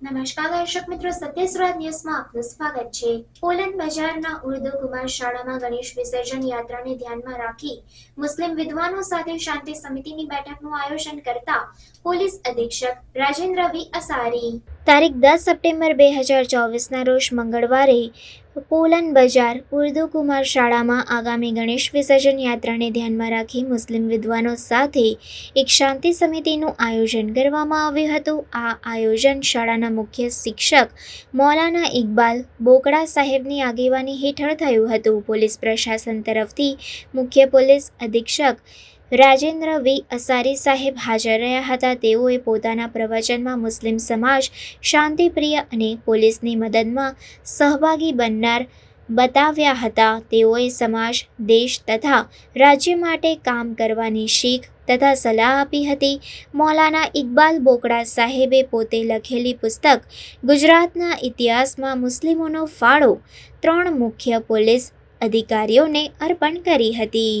નમસ્કાર દર્શક મિત્રો સત્ય સુરત ન્યૂઝમાં આપનું સ્વાગત છે. પોલેન્ડ બજારના ઉર્દુ કુમાર શાળામાં ગણેશ વિસર્જન યાત્રાને ધ્યાનમાં રાખી મુસ્લિમ વિદ્વાનો સાથે શાંતિ સમિતિની બેઠકનું આયોજન કરતા પોલીસ અધિક્ષક રાજેન્દ્ર વી અસારી તારીખ દસ સપ્ટેમ્બર બે હજાર ચોવીસના રોજ મંગળવારે પોલન બજાર ઉર્દુ કુમાર શાળામાં આગામી ગણેશ વિસર્જન યાત્રાને ધ્યાનમાં રાખી મુસ્લિમ વિદ્વાનો સાથે એક શાંતિ સમિતિનું આયોજન કરવામાં આવ્યું હતું. આ આયોજન શાળાના મુખ્ય શિક્ષક મૌલાના ઇકબાલ બોકડા સાહેબની આગેવાની હેઠળ થયું હતું. પોલીસ પ્રશાસન તરફથી મુખ્ય પોલીસ અધિક્ષક રાજેન્દ્ર વી. અસારી સાહેબ હાજર રહ્યા હતા. તેઓએ પોતાના પ્રવચનમાં મુસ્લિમ સમાજ શાંતિપ્રિય અને પોલીસની મદદમાં સહભાગી બનનાર બતાવ્યા હતા. તેઓએ સમાજ, દેશ તથા રાજ્ય માટે કામ કરવાની શીખ તથા સલાહ આપી હતી. મૌલાના ઇકબાલ બોકડા સાહેબે પોતે લખેલી પુસ્તક ગુજરાતના ઇતિહાસમાં મુસ્લિમોનો ફાળો ત્રણ મુખ્ય પોલીસ અધિકારીઓને અર્પણ કરી હતી.